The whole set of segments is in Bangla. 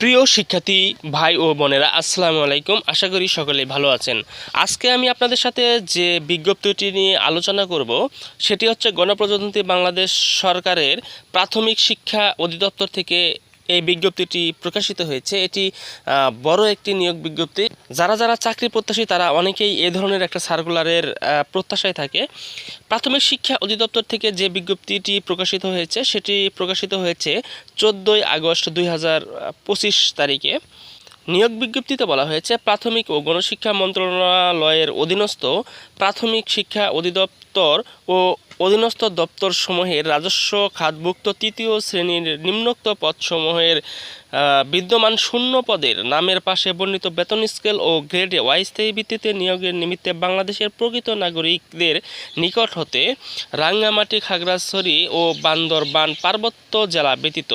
প্রিয় শিক্ষার্থী ভাই ও বোনেরা, আসসালামু আলাইকুম। আশা করি সকলে ভালো আছেন। আজকে আমি আপনাদের সাথে যে বিজ্ঞপ্তিটি নিয়ে আলোচনা করব, সেটি হচ্ছে গণপ্রজাতন্ত্রী বাংলাদেশ সরকারের প্রাথমিক শিক্ষা অধিদপ্তর থেকে এই বিজ্ঞপ্তিটি প্রকাশিত হয়েছে। এটি বড় একটি নিয়োগ বিজ্ঞপ্তি। যারা যারা চাকরি প্রত্যাশী, তারা অনেকেই এ ধরনের একটা সার্কুলারের প্রত্যাশায় থাকে। প্রাথমিক শিক্ষা অধিদপ্তর থেকে যে বিজ্ঞপ্তিটি প্রকাশিত হয়েছে, সেটি প্রকাশিত হয়েছে চোদ্দোই আগস্ট দুই হাজার পঁচিশ তারিখে। নিয়োগ বিজ্ঞপ্তিতে বলা হয়েছে, প্রাথমিক ও গণশিক্ষা মন্ত্রণালয়ের অধীনস্থ প্রাথমিক শিক্ষা অধিদপ্তর ও অধীনস্থ দপ্তর সমূহের রাজস্ব খাতভুক্ত তৃতীয় শ্রেণির নিম্নোক্ত পদসমূহের বিদ্যমান শূন্য পদের নামের পাশে বর্ণিত বেতন স্কেল ও গ্রেডে অস্থায়ী ভিত্তিতে নিয়োগের নিমিত্তে বাংলাদেশের প্রকৃত নাগরিকদের নিকট হতে রাঙ্গামাটি, খাগড়াছড়ি ও বান্দরবান পার্বত্য জেলা ব্যতীত।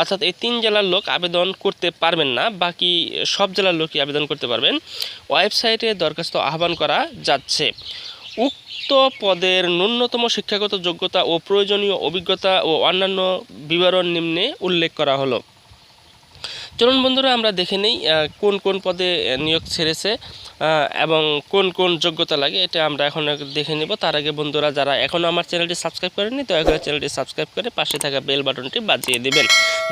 অর্থাৎ এই তিন জেলার লোক আবেদন করতে পারবেন না, বাকি সব জেলার লোকই আবেদন করতে পারবেন। ওয়েবসাইটে দরখাস্ত আহ্বান করা যাচ্ছে। উক্ত পদের ন্যূনতম শিক্ষাগত যোগ্যতা ও প্রয়োজনীয় অভিজ্ঞতা ও অন্যান্য বিবরণ নিম্নে উল্লেখ করা হলো। চলুন বন্ধুরা, আমরা দেখে নেই কোন কোন পদে নিয়োগ ছেড়েছে এবং কোন কোন যোগ্যতা লাগে, এটা আমরা এখন দেখে নেব। তার আগে বন্ধুরা, যারা এখনও আমার চ্যানেলটি সাবস্ক্রাইব করেনি দয়া করে চ্যানেলটি সাবস্ক্রাইব করে পাশে থাকা বেল বাটনটি বাজিয়ে দেবেন,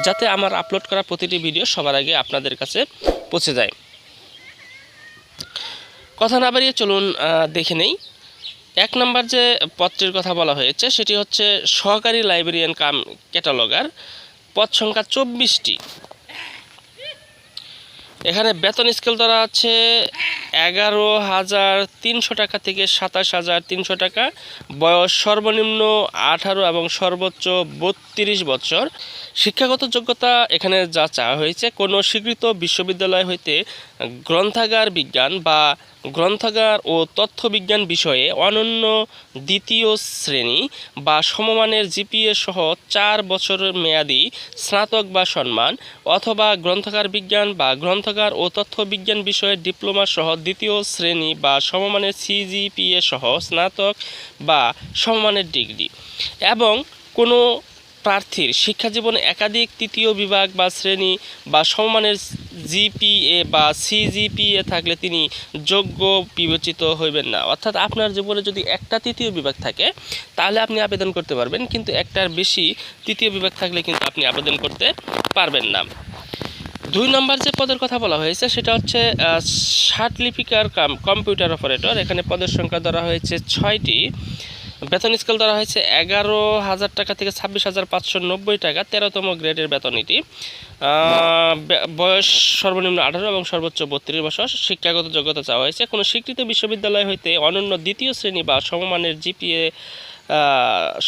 যাতে আমার আপলোড করা প্রতিটি ভিডিও সবার আগে আপনাদের কাছে পৌঁছে যায়। কথা না বাড়িয়ে চলুন দেখে নেই। এক নম্বর যে পদটির কথা বলা হয়েছে, সেটি হচ্ছে সহকারী লাইব্রেরিয়ান কাম ক্যাটালগার পদ সংখ্যা চব্বিশটি। এখানে বেতন স্কেল ধরা আছে এগারো হাজার তিনশো টাকা থেকে সাতাশ হাজার তিনশো টাকা। বয়স সর্বনিম্ন আঠারো এবং সর্বোচ্চ বত্রিশ বছর। শিক্ষাগত যোগ্যতা এখানে যা চাওয়া হয়েছে, কোনো স্বীকৃত বিশ্ববিদ্যালয় হইতে গ্রন্থাগার বিজ্ঞান বা গ্রন্থাগার ও তথ্য বিজ্ঞান বিষয়ে অনন্য দ্বিতীয় শ্রেণি বা সমমানের জিপিএ সহ চার বছরের মেয়াদি স্নাতক বা সম্মান অথবা গ্রন্থাগার বিজ্ঞান বা গ্রন্থাগার ও তথ্য বিজ্ঞান বিষয়ে ডিপ্লোমা সহ দ্বিতীয় শ্রেণি বা সমমানের সিজিপিএ সহ স্নাতক বা সমমানের ডিগ্রি। এবং কোনো প্রার্থীর শিক্ষা জীবনে একাধিক তৃতীয় বিভাগ বা শ্রেণি বা সমমানের জিপিএ বা সিজিপিএ থাকলে তিনি যোগ্য বিবেচিত হইবেন না। অর্থাৎ আপনার জীবনে যদি একটা তৃতীয় বিভাগ থাকে, তাহলে আপনি আবেদন করতে পারবেন, কিন্তু একটার বেশি তৃতীয় বিভাগ থাকলে কিন্তু আপনি আবেদন করতে পারবেন না। দুই নম্বর যে পদের কথা বলা হয়েছে, সেটা হচ্ছে ষাট লিপিকার কাম কম্পিউটার অপারেটর। এখানে পদের সংখ্যা ধরা হয়েছে ছয়টি। বেতন স্কেল ধরা হয়েছে এগারো হাজার টাকা থেকে ছাব্বিশ হাজার পাঁচশো নব্বই টাকা, তেরোতম গ্রেডের বেতন এটি বয়স সর্বনিম্ন আঠারো এবং সর্বোচ্চ বত্রিশ বছর। শিক্ষাগত যোগ্যতা চাওয়া হয়েছে। কোনো স্বীকৃত বিশ্ববিদ্যালয় হইতে অনন্য দ্বিতীয় শ্রেণি বা সমমানের জিপিএ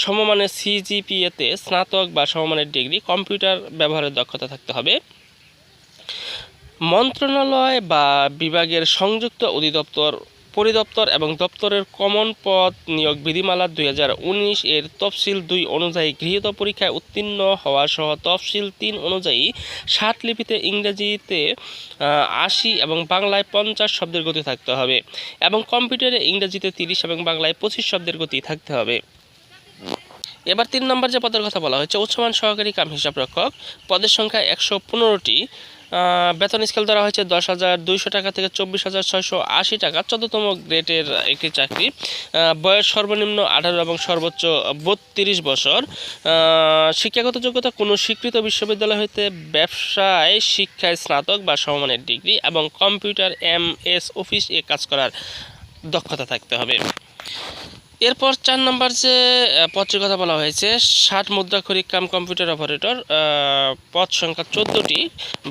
সমমানের সিজিপিএতে স্নাতক বা সমমানের ডিগ্রি, কম্পিউটার ব্যবহারের দক্ষতা থাকতে হবে। মন্ত্রণালয় বা বিভাগের সংযুক্ত অধিদপ্তর পরিদপ্তর এবং দপ্তরের কমন পদ নিয়োগ বিধিমালা দুই হাজার উনিশ এর তফসিল দুই অনুযায়ী গৃহীত পরীক্ষায় উত্তীর্ণ হওয়া সহ তফসিল তিন অনুযায়ী ষাট লিপিতে ইংরেজিতে আশি এবং বাংলায় পঞ্চাশ শব্দের গতি থাকতে হবে এবং কম্পিউটারে ইংরেজিতে তিরিশ এবং বাংলায় পঁচিশ শব্দের গতি থাকতে হবে। এবার তিন নম্বর যে পদের কথা বলা হয়েছে, উচ্চমান সহকারী কাম হিসাব রক্ষক পদের সংখ্যা একশো পনেরোটি। বেতন স্কেল ধরা হয়েছে দশ হাজার দুইশো টাকা থেকে চব্বিশ হাজার ছয়শো আশি টাকা, চোদ্দতম গ্রেডের একটি চাকরি। বয়স সর্বনিম্ন আঠারো এবং সর্বোচ্চ বত্রিশ বছর। শিক্ষাগত যোগ্যতা, কোনো স্বীকৃত বিশ্ববিদ্যালয় হইতে ব্যবসায় শিক্ষায় স্নাতক বা সমমানের ডিগ্রি এবং কম্পিউটার এম এস অফিস এ কাজ করার দক্ষতা থাকতে হবে। এরপর চার নম্বর যে আহ, পদটির কথা বলা হয়েছে ষাট মুদ্রাক্ষরিক কাম কম্পিউটার অপারেটর পদ সংখ্যা চোদ্দোটি।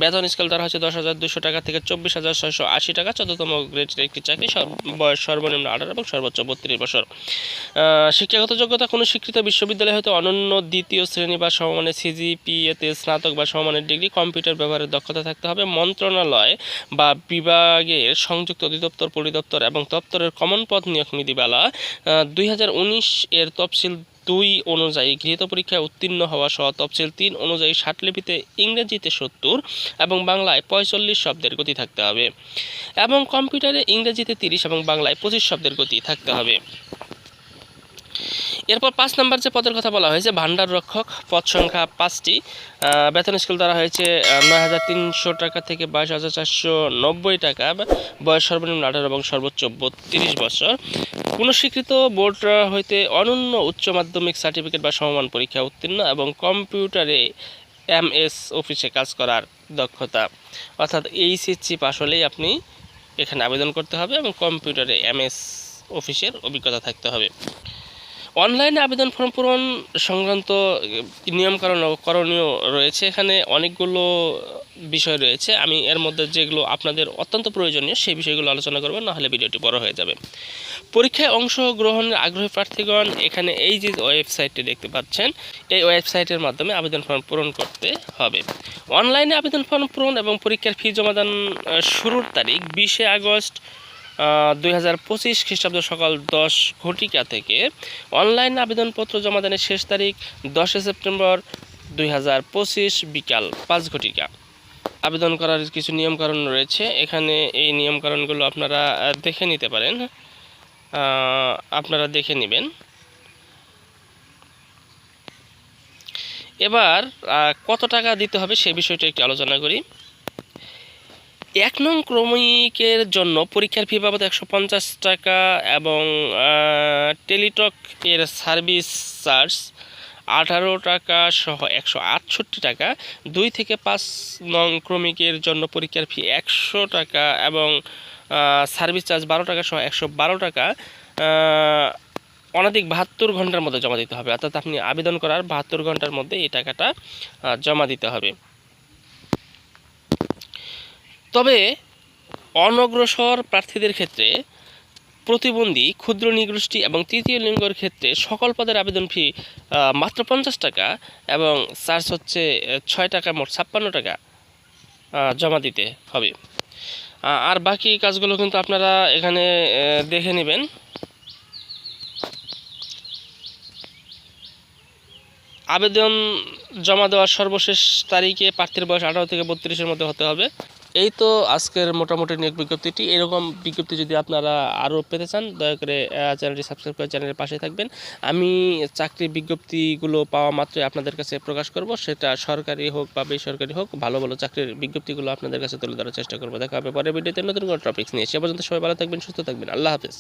বেতন স্কেল দ্বারা হচ্ছে দশ হাজার দুশো টাকা থেকে চব্বিশ হাজার ছয়শো আশি টাকা চোদ্দতম গ্রেডের একটি চাকরি বয়স সর্বনিম্ন আঠারো এবং সর্বোচ্চ বত্রিশ বছর। শিক্ষাগত যোগ্যতা কোনো স্বীকৃত বিশ্ববিদ্যালয় হতে অনন্য দ্বিতীয় শ্রেণি বা সমমানের সিজিপিএতে স্নাতক বা সমমানের ডিগ্রি কম্পিউটার ব্যবহারের দক্ষতা থাকতে হবে। মন্ত্রণালয় বা বিভাগের সংযুক্ত অধিদপ্তর পরিদপ্তর এবং দপ্তরের কমন পদ নিয়োগ নীতিমালা দুই হাজার উনিশ এর তফসিল দুই অনুযায়ী গৃহীত পরীক্ষায় উত্তীর্ণ হওয়া সহ তফসিল তিন অনুযায়ী ষাট লিপিতে ইংরেজিতে সত্তর এবং বাংলায় পঁয়তাল্লিশ শব্দের গতি থাকতে হবে এবং কম্পিউটারে ইংরেজিতে তিরিশ এবং বাংলায় পঁচিশ শব্দের গতি থাকতে হবে। এরপর পাঁচ নম্বর যে পদের কথা বলা হয়েছে ভান্ডার রক্ষক পদ সংখ্যা পাঁচটি। বেতন স্কেল দ্বারা হয়েছে নয় হাজার তিনশো টাকা থেকে বাইশ হাজার চারশো নব্বই টাকা। বয়স সর্বনিম্ন আঠারো এবং সর্বোচ্চ বত্রিশ বছর। কোনো স্বীকৃত বোর্ড হইতে অনন্য উচ্চ মাধ্যমিক সার্টিফিকেট বা সমমান পরীক্ষা উত্তীর্ণ এবং কম্পিউটারে এমএস অফিসে কাজ করার দক্ষতা। অর্থাৎ এইচএসসি পাস হলেই আপনি এখানে আবেদন করতে হবে এবং কম্পিউটারে এমএস অফিসের অভিজ্ঞতা থাকতে হবে। অনলাইনে আবেদন ফর্ম পূরণ সংক্রান্ত নিয়মকানুন করণীয় রয়েছে। এখানে অনেকগুলো বিষয় রয়েছে। আমি এর মধ্যে যেগুলো আপনাদের অত্যন্ত প্রয়োজনীয় সেই বিষয়গুলো আলোচনা করব, নাহলে ভিডিওটি বড় হয়ে যাবে। পরীক্ষায় অংশগ্রহণের আগ্রহী প্রার্থীগণ, এখানে এই যে ওয়েবসাইটটি দেখতে পাচ্ছেন, এই ওয়েবসাইটের মাধ্যমে আবেদন ফর্ম পূরণ করতে হবে। অনলাইনে আবেদন ফর্ম পূরণ এবং পরীক্ষার ফি জমাদান শুরুর তারিখ বিশে আগস্ট দুই হাজার পঁচিশ খ্রিস্টাব্দ সকাল দশ ঘটিকা থেকে অনলাইন আবেদনপত্র জমা জমাদানের শেষ তারিখ দশই সেপ্টেম্বর দুই হাজার পঁচিশ বিকাল পাঁচ ঘটিকা। আবেদন করার কিছু নিয়মকানুন রয়েছে। এখানে এই নিয়মকানুনগুলো আপনারা দেখে নিতে পারেন। আপনারা দেখে নেবেন। এবার কত টাকা দিতে হবে সে বিষয়টা একটু আলোচনা করি। এক নং ক্রমিকের জন্য পরীক্ষার ফি বাবদ একশো পঞ্চাশ টাকা এবং টেলিটক এর সার্ভিস চার্জ আঠারো টাকা সহ একশো আটষট্টি টাকা। দুই থেকে পাঁচ নং ক্রমিকের জন্য পরীক্ষার ফি একশো টাকা এবং সার্ভিস চার্জ বারো টাকা সহ একশো বারো টাকা। অনধিক বাহাত্তর ঘণ্টার মধ্যে জমা দিতে হবে। অর্থাৎ আপনি আবেদন করার বাহাত্তর ঘণ্টার মধ্যে এই টাকাটা জমা দিতে হবে। তবে অনগ্রসর প্রার্থীদের ক্ষেত্রে প্রতিবন্ধী, ক্ষুদ্র নিগোষ্ঠী এবং তৃতীয় লিঙ্গের ক্ষেত্রে সকল পদের আবেদন ফি মাত্র পঞ্চাশ টাকা এবং চার্জ হচ্ছে ছয় টাকা মোট ছাপ্পান্ন টাকা জমা দিতে হবে। আর বাকি কাজগুলো কিন্তু আপনারা এখানে দেখে নেবেন। আবেদন জমা দেওয়ার সর্বশেষ তারিখে প্রার্থীর বয়স আঠারো থেকে বত্রিশের মধ্যে হতে হবে। এই তো আজকের মোটামুটি নিয়োগ বিজ্ঞপ্তিটি। এরকম বিজ্ঞপ্তি যদি আপনারা আরও পেতে চান, দয়া করে চ্যানেলটি সাবস্ক্রাইব করে চ্যানেলের পাশে থাকবেন। আমি চাকরি বিজ্ঞপ্তিগুলো পাওয়া মাত্রই আপনাদের কাছে প্রকাশ করব। সেটা সরকারি হোক বা বেসরকারি হোক, ভালো ভালো চাকরির বিজ্ঞপ্তিগুলো আপনাদের কাছে তুলে ধরার চেষ্টা করব। দেখা হবে পরে ভিডিওতে নতুন কোনো টপিক্স নিয়ে। সে পর্যন্ত সবাই ভালো থাকবেন, সুস্থ থাকবেন। আল্লাহ হাফেজ।